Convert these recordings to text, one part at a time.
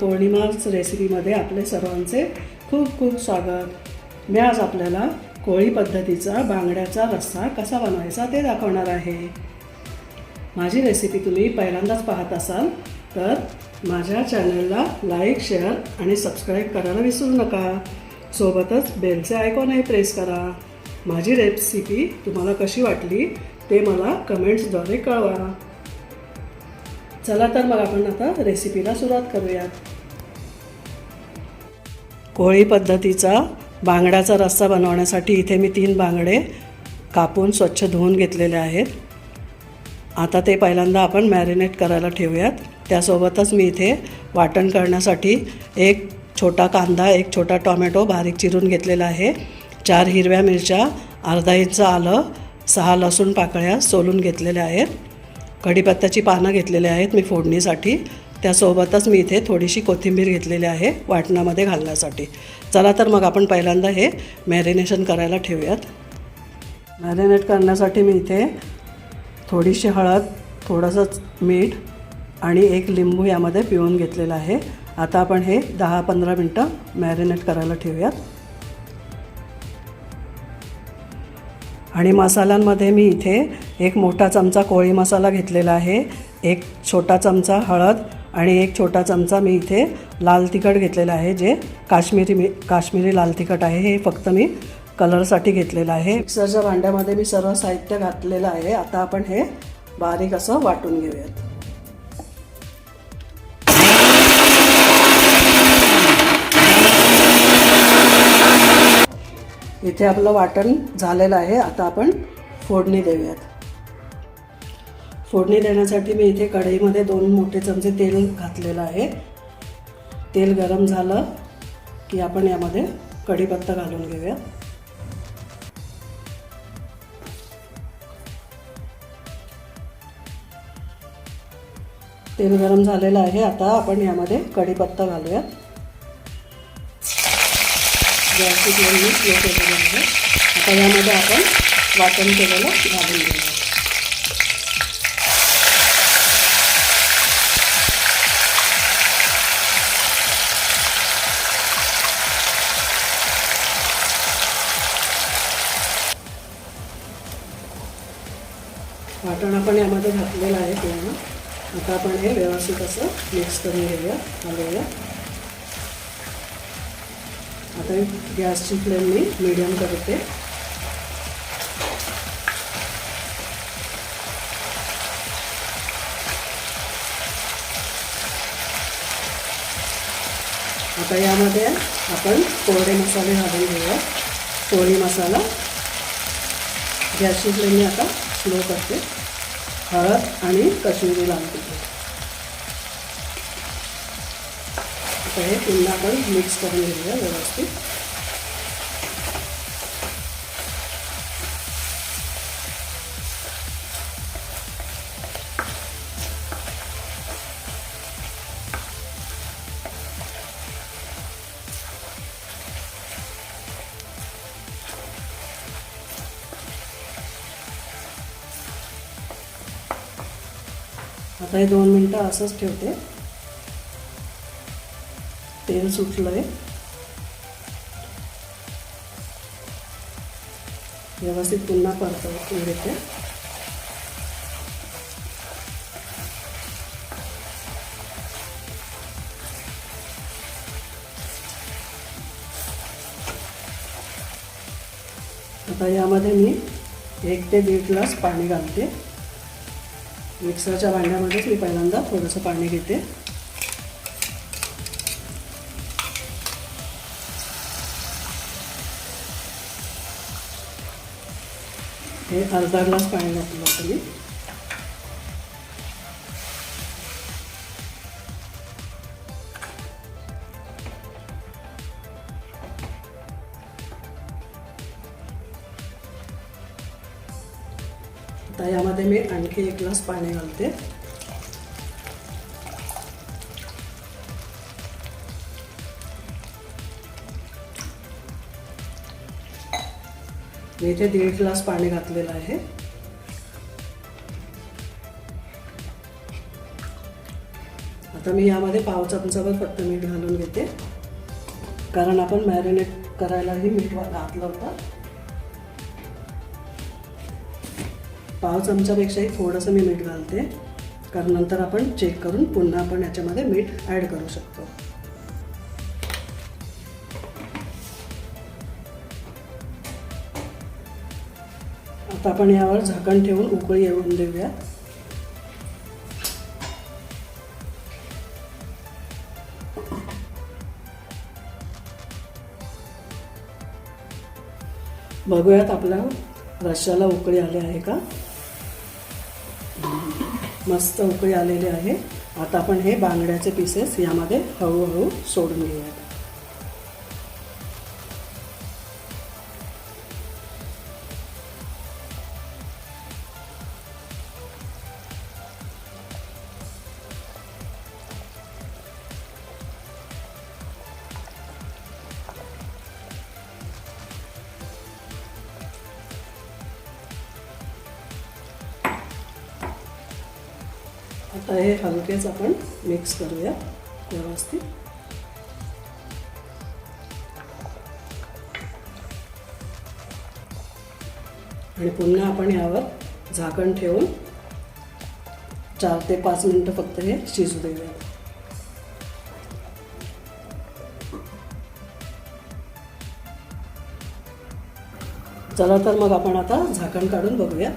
पौर्णिमाच रेसिपीमध्ये आपले सर्वांचे खूप खूप स्वागत. मी आज आपल्याला कोळी पद्धतीचा बांगड्याचा रस्सा कसा बनवायचा ते दाखवणार आहे. माझी रेसिपी तुम्ही पहिल्यांदाच पाहत असाल तर माझ्या चॅनलला लाईक शेअर आणि सबस्क्राईब करायला विसरू नका. सोबतच बेलचे आयकॉनही प्रेस करा. माझी रेसिपी तुम्हाला कशी वाटली ते मला कमेंट्सद्वारे कळवा. चला तर मग आपण आता रेसिपीला सुरुवात करूयात. कोळी पद्धतीचा बांगड्याचा रस्सा बनवण्यासाठी इथे मी तीन बांगडे कापून स्वच्छ धुवून घेतलेले आहेत. आता ते पहिल्यांदा आपण मॅरिनेट करायला ठेवूयात. त्यासोबतच मी इथे वाटण करण्यासाठी एक छोटा कांदा एक छोटा टॉमॅटो बारीक चिरून घेतलेला आहे. चार हिरव्या मिरच्या अर्धा इंच आलं सहा लसूण पाकळ्या सोलून घेतलेल्या आहेत. कढीपत्त्याची पानं घेतलेली आहेत मी फोडणीसाठी. त्यासोबतच मी इथे थोडीशी कोथिंबीर घेतलेली आहे वाटणामध्ये घालण्यासाठी. चला तर मग आपण पहिल्यांदा हे मॅरिनेशन करायला ठेवूयात. मॅरिनेट करण्यासाठी मी इथे थोडीशी हळद थोडंसं मीठ आणि एक लिंबू यामध्ये पिळून घेतलेलं आहे. आता आपण हे दहा पंधरा मिनटं मॅरिनेट करायला ठेवूयात. आणि मसाल्यांमध्ये मी इथे एक मोठा चमचा कोळी मसाला घेतलेला आहे एक छोटा चमचा हळद आणि एक छोटा चमचा मी इथे लाल तिखट घेतलेलं आहे जे काश्मीरी मी काश्मीरी लाल तिखट आहे. हे फक्त मी कलरसाठी घेतलेलं आहे. मिक्सरच्या भांड्यामध्ये मी सर्व साहित्य घातलेलं आहे. आता आपण हे बारीक असं वाटून घेऊयात. इथे आपलं वाटण झालेलं आहे. आता आपण फोडणी देऊयात. फोडणी देण्यासाठी मी इथे कढईमध्ये दोन मोठे चमचे तेल घातलेलं आहे. तेल गरम झालं की आपण यामध्ये कढीपत्ता घालून घेऊया. तेल गरम झालेलं आहे. आता आपण यामध्ये कढीपत्ता घालूया. गॅसची फ्लेम मी स्लो केलेली आहे आता यामध्ये आपण वाटण केलेलं घालून घेऊया. कारण आपण यामध्ये घातलेलं आहे पूर्ण आता आपण हे व्यवस्थित असं मिक्स करून घेऊया हलवूया. आता गॅसची फ्लेम मी मिडियम करते. आता यामध्ये आपण कोरडे मसाले घालून घेऊया. कोळी मसाला. गॅसची फ्लेम मी आता स्लो करते. हळद आणि कश्मीरी लाल तिखट हे पुन्हा आपण मिक्स करून घेऊया व्यवस्थित. आता हे दोन मिनटं असंच ठेवते. तेल सुटलं आहे व्यवस्थित पुन्हा परतवून घेते. आता यामध्ये मी एक ते दीड ग्लास पाणी घालते. मिक्सरच्या भांड्यामध्येच मी पहिल्यांदा थोडंसं पाणी घेते. हे अर्धा ग्लास पाणी घातलं होतं मी आता यामध्ये मी आणखी एक ग्लास पाणी घालते. मी इथे दीड ग्लास पाणी घातलेलं आहे. आता मी यामध्ये पाव चमचाभर फक्त मीठ घालून घेते. कारण आपण मॅरिनेट करायलाही मीठ घातलं होतं. पाव चमचापेक्षाही थोडंसं मी मीठ घालते. कारण नंतर आपण चेक करून पुन्हा आपण याच्यामध्ये मीठ ॲड करू शकतो. आता आपण यावर झाकण ठेवून उकळी येऊन देऊया. बघूयात आपल्या रश्याला उकळी आली आहे का? मस्त उकळी आलेली आहे. आता आपण हे बांगड्याचे पीसेस यामध्ये हळूहळू सोडून घेऊयात. आता हे हलकेच आपण मिक्स करूया व्यवस्थित. आणि पुन्हा आपण यावर झाकण ठेवून चार ते पाच मिनटं फक्त हे शिजू देऊया. चला तर मग आपण आता झाकण काढून बघूया.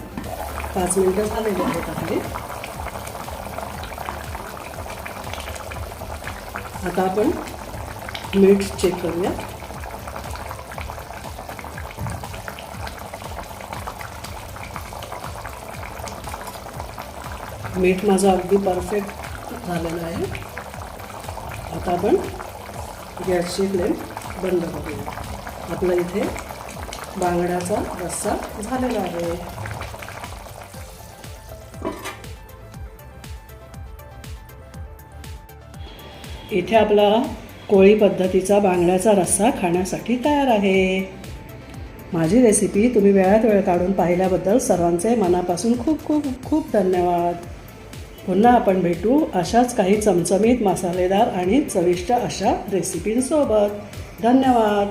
पाच मिनटं झालेली आहेत आपली. आता आपण मीठ चेक करूया. मीठ माझं अगदी परफेक्ट झालेलं आहे. आता आपण गॅसची फ्लेम बंद करूया. आपलं इथे बांगड्याचा रस्सा झालेला आहे. इथे आपला कोळी पद्धतीचा बांगड्याचा रस्सा खाण्यासाठी तयार आहे. माझी रेसिपी तुम्ही वेळात वेळ काढून पाहिल्याबद्दल सर्वांचे मनापासून खूप खूप खूप धन्यवाद. पुन्हा आपण भेटू अशाच काही चमचमीत मसालेदार आणि चविष्ट अशा रेसिपींसोबत धन्यवाद.